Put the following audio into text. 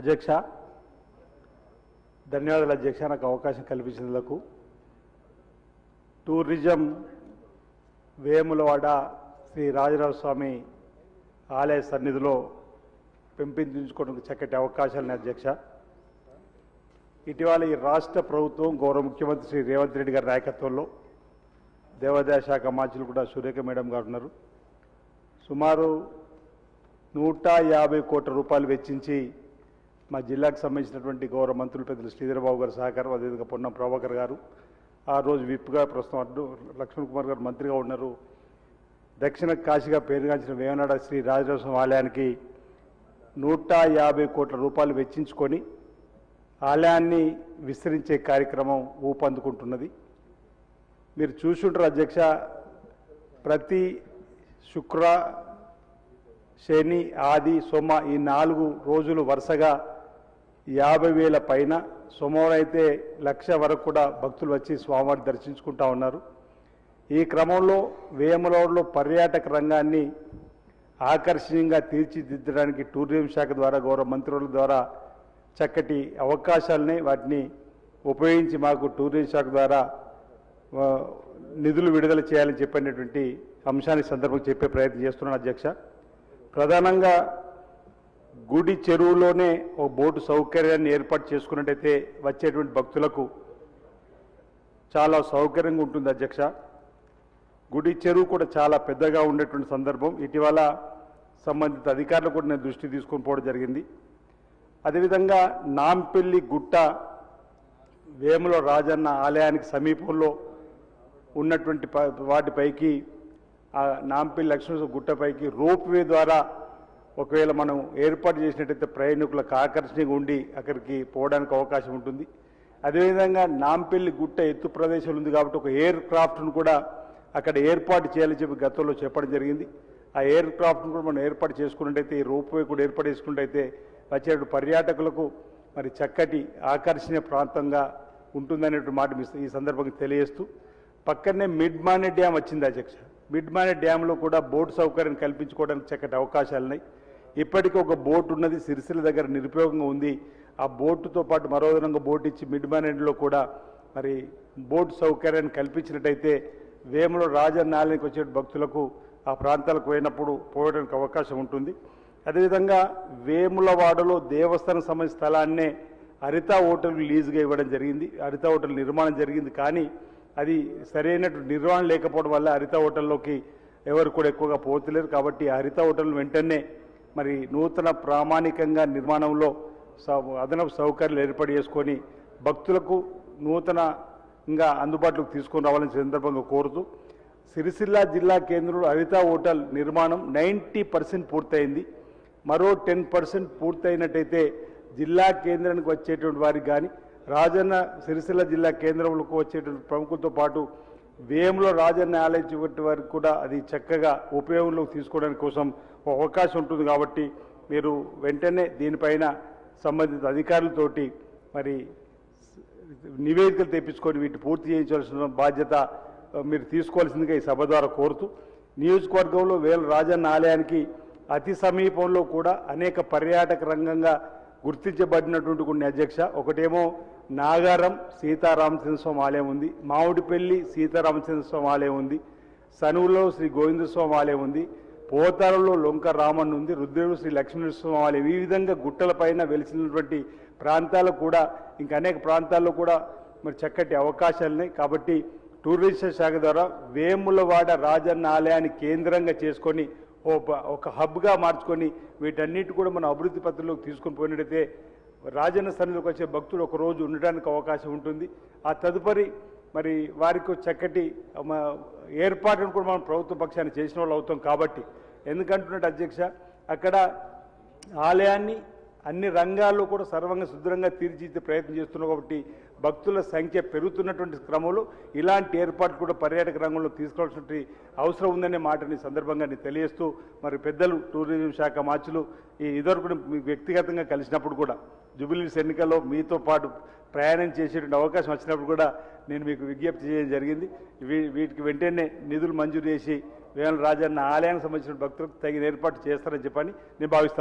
అధ్యక్ష ధన్యవాదాలు అధ్యక్ష. నాకు అవకాశం కల్పించినందుకు టూరిజం వేములవాడ శ్రీ రాజరాజ స్వామి ఆలయ సన్నిధిలో పెంపొందించుకోవడానికి చక్కటి అవకాశాలని అధ్యక్ష. ఇటీవల ఈ రాష్ట్ర ప్రభుత్వం గౌరవ ముఖ్యమంత్రి శ్రీ రేవంత్ రెడ్డి గారి నాయకత్వంలో దేవాదాయ శాఖ మంత్రులు కూడా సురేఖ మేడం గారు ఉన్నారు. సుమారు నూట యాభై కోట్ల రూపాయలు వెచ్చించి మా జిల్లాకు సంబంధించినటువంటి గౌరవ మంత్రులు పెద్దలు శ్రీధరబాబు గారు సహకారం అదేవిధంగా పొన్నం ప్రభాకర్ గారు. ఆ రోజు విప్గా ప్రస్తుతం అడ్డు లక్ష్మణ్ కుమార్ గారు మంత్రిగా ఉన్నారు. దక్షిణ కాశీగా పేరుగాంచిన వేమనాడ శ్రీ రాజరాజస్వామి ఆలయానికి నూట యాభై కోట్ల రూపాయలు వెచ్చించుకొని ఆలయాన్ని విస్తరించే కార్యక్రమం ఊపందుకుంటున్నది. మీరు చూసుంటారు అధ్యక్ష ప్రతి శుక్ర శని ఆది సోమ ఈ నాలుగు రోజులు వరుసగా యాభై వేల పైన సోమవారం అయితే లక్ష వరకు కూడా భక్తులు వచ్చి స్వామివారిని దర్శించుకుంటా ఉన్నారు. ఈ క్రమంలో వేములవాడలో పర్యాటక రంగాన్ని ఆకర్షణీయంగా తీర్చిదిద్దడానికి టూరిజం శాఖ ద్వారా గౌరవ మంత్రుల ద్వారా చక్కటి అవకాశాలని వాటిని ఉపయోగించి మాకు టూరిజం శాఖ ద్వారా నిధులు విడుదల చేయాలని చెప్పినటువంటి అంశాన్ని సందర్భంగా చెప్పే ప్రయత్నం చేస్తున్నాను అధ్యక్ష. ప్రధానంగా గుడి చెరువులోనే ఒక బోటు సౌకర్యాన్ని ఏర్పాటు చేసుకున్నట్టయితే వచ్చేటువంటి భక్తులకు చాలా సౌకర్యంగా ఉంటుంది అధ్యక్ష. గుడి చెరువు కూడా చాలా పెద్దగా ఉండేటువంటి సందర్భం. ఇటీవల సంబంధిత అధికారులు కూడా నేను దృష్టి తీసుకొని పోవడం జరిగింది. అదేవిధంగా నాంపెల్లి గుట్ట వేముల రాజన్న ఆలయానికి సమీపంలో ఉన్నటువంటి ప- వాటిపైకి ఆ నాంపల్లి లక్ష్మీ గుట్టపైకి రోప్ వే ద్వారా ఒకవేళ మనం ఏర్పాటు చేసినట్టయితే ప్రయాణికులకు ఆకర్షణీయంగా ఉండి అక్కడికి పోవడానికి అవకాశం ఉంటుంది. అదేవిధంగా నాంపల్లి గుట్ట ఎత్తు ప్రదేశం ఉంది కాబట్టి ఒక ఎయిర్ క్రాఫ్ట్ను కూడా అక్కడ ఏర్పాటు చేయాలని చెప్పి గతంలో చెప్పడం జరిగింది. ఆ ఎయిర్ క్రాఫ్ట్ను కూడా మనం ఏర్పాటు చేసుకున్నట్టయితే ఈ రోప్ కూడా ఏర్పాటు చేసుకున్నట్టయితే వచ్చే పర్యాటకులకు మరి చక్కటి ఆకర్షణీయ ప్రాంతంగా ఉంటుందనేటువంటి మాట ఈ సందర్భంగా తెలియజేస్తూ పక్కనే మిడ్ మానే డ్యామ్ వచ్చింది అధ్యక్ష. మిడ్ మానే డ్యాంలో కూడా బోటు సౌకర్యం కల్పించుకోవడానికి చక్కటి అవకాశాలు ఉన్నాయి ఇప్పటికీ ఒక బోట్ ఉన్నది సిరిసిల దగ్గర నిరుపయోగంగా ఉంది. ఆ బోటుతో పాటు మరో విధంగా బోట్ ఇచ్చి మిడ్ మానేడ్లో కూడా మరి బోట్ సౌకర్యాన్ని కల్పించినట్టయితే వేములో రాజన్నాలయానికి వచ్చే భక్తులకు ఆ ప్రాంతాలకు పోయినప్పుడు పోవడానికి అవకాశం ఉంటుంది. అదేవిధంగా వేములవాడలో దేవస్థానం సంబంధించిన స్థలాన్నే హరిత హోటల్ లీజుగా ఇవ్వడం జరిగింది. హరిత హోటల్ నిర్మాణం జరిగింది కానీ అది సరైనటువంటి నిర్వహణ లేకపోవడం వల్ల హరిత హోటల్లోకి ఎవరు కూడా ఎక్కువగా పోతలేరు. కాబట్టి హరిత హోటల్ వెంటనే మరి నూతన ప్రామాణికంగా నిర్మాణంలో సౌ- అదనపు సౌకర్యాలు ఏర్పాటు చేసుకొని భక్తులకు నూతనంగా అందుబాటులోకి తీసుకొని రావాలని సందర్భంగా కోరుతూ సిరిసిల్ల జిల్లా కేంద్రంలో హరిత హోటల్ నిర్మాణం నైంటీ పర్సెంట్ పూర్తయింది. మరో టెన్ పర్సెంట్ పూర్తయినట్టయితే జిల్లా కేంద్రానికి వచ్చేటువంటి వారికి కానీ రాజన్న సిరిసిల్ల జిల్లా కేంద్రంలోకి వచ్చేటువంటి ప్రముఖులతో పాటు వేములో రాజన్న ఆలయం వరకు కూడా అది చక్కగా ఉపయోగంలోకి తీసుకోవడానికి కోసం ఒక అవకాశం ఉంటుంది కాబట్టి మీరు వెంటనే దీనిపైన సంబంధిత అధికారులతోటి మరి నివేదికలు తెప్పించుకొని వీటిని పూర్తి చేయించాల్సిన బాధ్యత మీరు తీసుకోవాల్సిందిగా ఈ సభ ద్వారా కోరుతూ నియోజకవర్గంలో వేల రాజన్న ఆలయానికి అతి సమీపంలో కూడా అనేక పర్యాటక రంగంగా గుర్తించబడినటువంటి కొన్ని అధ్యక్ష ఒకటేమో నాగారం సీతారామచంద్రస్వామి ఆలయం ఉంది. మామిడిపల్లి సీతారామచంద్రస్వామి ఆలయం ఉంది. సనువులో శ్రీ గోవిందస్వామి ఆలయం ఉంది. పోతారంలో లొంక రామన్ ఉంది. రుద్రుడు శ్రీ లక్ష్మీనరసింహ ఆలయం. ఈ విధంగా గుట్టలపైన వెలిసినటువంటి ప్రాంతాలు కూడా ఇంకా అనేక ప్రాంతాల్లో కూడా మరి చక్కటి అవకాశాలు ఉన్నాయి. కాబట్టి టూరిజం శాఖ ద్వారా వేములవాడ రాజన్న ఆలయాన్ని కేంద్రంగా చేసుకొని ఓ ఒక హబ్గా మార్చుకొని వీటన్నిటి కూడా మన అభివృద్ధి పత్రంలోకి తీసుకొని పోయినట్టయితే రాజన్న సన్నిధిలోకి వచ్చే భక్తులు ఒక రోజు ఉండడానికి అవకాశం ఉంటుంది. ఆ తదుపరి మరి వారికి చక్కటి ఏర్పాటును కూడా మనం ప్రభుత్వ పక్షాన్ని చేసిన వాళ్ళు అవుతాం కాబట్టి. ఎందుకంటున్నట్టు అధ్యక్ష అక్కడ ఆలయాన్ని అన్ని రంగాల్లో కూడా సర్వంగా సుదృఢంగా తీర్చిదిద్దే ప్రయత్నం చేస్తున్నాం కాబట్టి భక్తుల సంఖ్య పెరుగుతున్నటువంటి క్రమంలో ఇలాంటి ఏర్పాటు కూడా పర్యాటక రంగంలో తీసుకోవాల్సిన అవసరం ఉందనే మాటని సందర్భంగా నేను తెలియజేస్తూ మరి పెద్దలు టూరిజం శాఖ మార్చులు ఈ ఇదివరకు మీకు వ్యక్తిగతంగా కలిసినప్పుడు కూడా జూబిలీస్ ఎన్నికల్లో మీతో పాటు ప్రయాణం చేసేటువంటి అవకాశం వచ్చినప్పుడు కూడా నేను మీకు విజ్ఞప్తి చేయడం జరిగింది. వీటికి వెంటనే నిధులు మంజూరు చేసి వేల రాజన్న ఆలయానికి సంబంధించిన భక్తులకు తగిన ఏర్పాటు చేస్తారని చెప్పని నేను భావిస్తాను